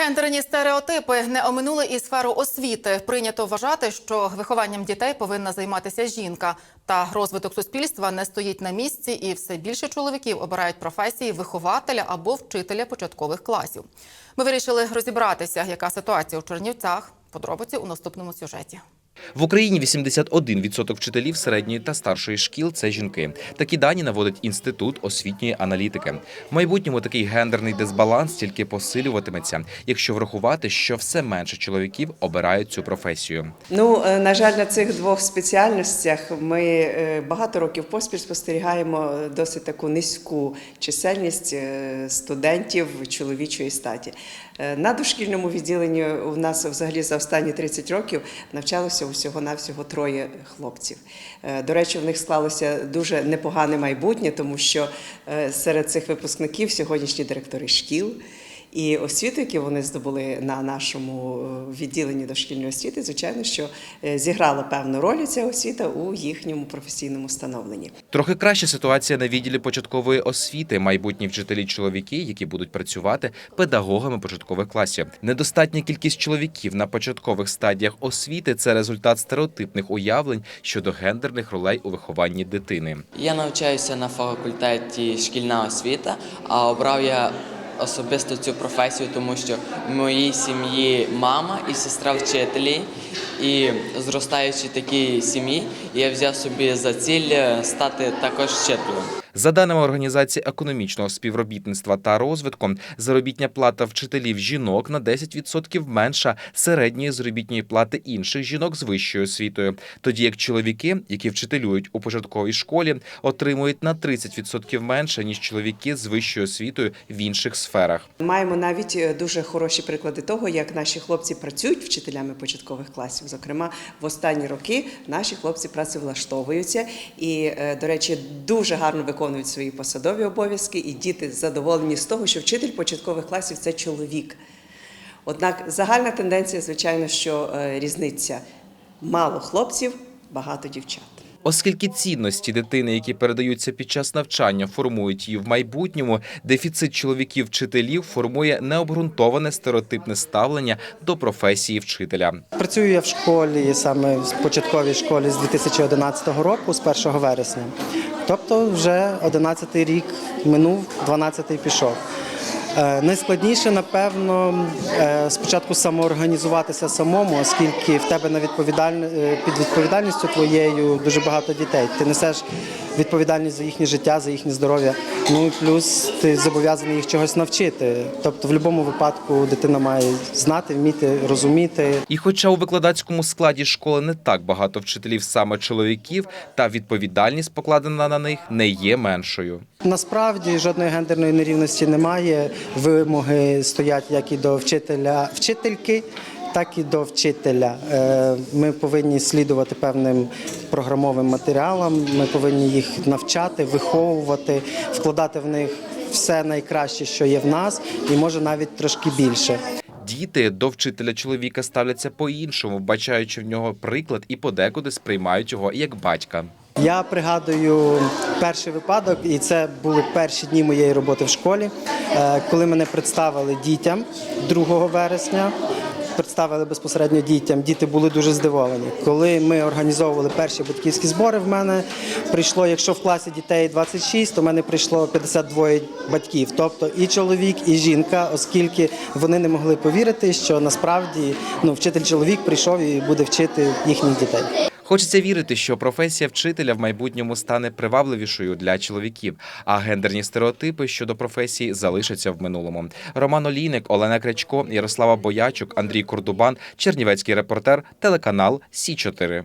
Гендерні стереотипи не оминули і сферу освіти. Прийнято вважати, що вихованням дітей повинна займатися жінка. Та розвиток суспільства не стоїть на місці, і все більше чоловіків обирають професії вихователя або вчителя початкових класів. Ми вирішили розібратися, яка ситуація у Чернівцях. Подробиці у наступному сюжеті. В Україні 81% вчителів середньої та старшої шкіл це жінки. Такі дані наводить інститут освітньої аналітики. В майбутньому такий гендерний дисбаланс тільки посилюватиметься, якщо врахувати, що все менше чоловіків обирають цю професію. Ну, е, на жаль, на цих двох спеціальностях ми е, багато років поспіль спостерігаємо досить таку низьку чисельність е, студентів чоловічої статі. Е, На дошкільному відділенні у нас взагалі за останні 30 років навчалося усього-навсього троє хлопців. Е, До речі, в них склалося дуже непогане майбутнє, тому що е, серед цих випускників сьогоднішні директори шкіл. І освіту, яку вони здобули на нашому е, відділенні дошкільної освіти, звичайно, що е, зіграла певну роль ця освіта у їхньому професійному становленні. Трохи краща ситуація на відділі початкової освіти. Майбутні вчителі чоловіки, які будуть працювати педагогами початкових класів. Недостатня кількість чоловіків на початкових стадіях освіти це результат стереотипних уявлень щодо гендерних ролей у вихованні дитини. Я навчаюся на факультеті шкільна освіта, а обрав я особисто цю професію, тому що в моїй сім'ї мама і сестра вчителі. І зростаючи такій сім'ї, я взяв собі за ціль е, стати також вчителем. За даними Організації економічного співробітництва та розвитку, заробітня плата вчителів жінок на 10% менша середньої заробітної плати інших жінок з вищою освітою, тоді як чоловіки, які вчителюють у початковій школі, отримують на 30% менше ніж чоловіки з вищою освітою в інших сферах. Маємо навіть е, дуже хороші приклади того, як наші хлопці працюють вчителями початкових класів. Зокрема, в останні роки наші хлопці працевлаштовуються і, е, до речі, дуже гарно виконують свої посадові обов'язки, і діти задоволені з того, що вчитель початкових класів це чоловік. Однак загальна тенденція, звичайно, що е, різниця мало хлопців, багато дівчат. Оскільки цінності дитини, які передаються під час навчання, формують її в майбутньому, дефіцит чоловіків-вчителів формує необґрунтоване стереотипне ставлення до професії вчителя. Працюю я в школі, саме в початковій школі з 2011 року, з 1 вересня. Тобто вже 11 рік минув, 12 пішов. Е, Найскладніше, напевно, е, спочатку самоорганізуватися самому, оскільки в тебе на відповідаль... е, під відповідальністю твоєю дуже багато дітей. Ти несеш відповідальність за їхнє життя, за їхнє здоров'я. Ну і плюс ти зобов'язаний їх чогось навчити. Тобто, в будь-якому випадку дитина має знати, вміти, розуміти. І хоча у викладацькому складі школи не так багато вчителів саме чоловіків, та відповідальність покладена на них не є меншою. Насправді жодної гендерної нерівності немає. Вимоги стоять як і до вчителя вчительки, так і до вчителя. Е, Ми повинні слідувати певним програмовим матеріалам. Ми повинні їх навчати, виховувати, вкладати в них все найкраще, що є в нас, і може навіть трошки більше. Діти до вчителя чоловіка ставляться по-іншому, бачаючи в нього приклад і подекуди сприймають його як батька. Я пригадую перший випадок, і це були перші дні моєї роботи в школі, е, коли мене представили дітям 2 вересня. Представили безпосередньо дітям. Діти були дуже здивовані. Коли ми організовували перші батьківські збори, в мене прийшло, якщо в класі дітей 26, то в мене прийшло 52 батьків, тобто і чоловік, і жінка, оскільки вони не могли повірити, що насправді ну, вчитель чоловік прийшов і буде вчити їхніх дітей. Хочеться вірити, що професія вчителя в майбутньому стане привабливішою для чоловіків, а гендерні стереотипи щодо професії залишаться в минулому. Роман Олійник, Олена Крячко, Ярослава Боячук, Андрій Курдубан, Чернівецький репортер, телеканал Сі 4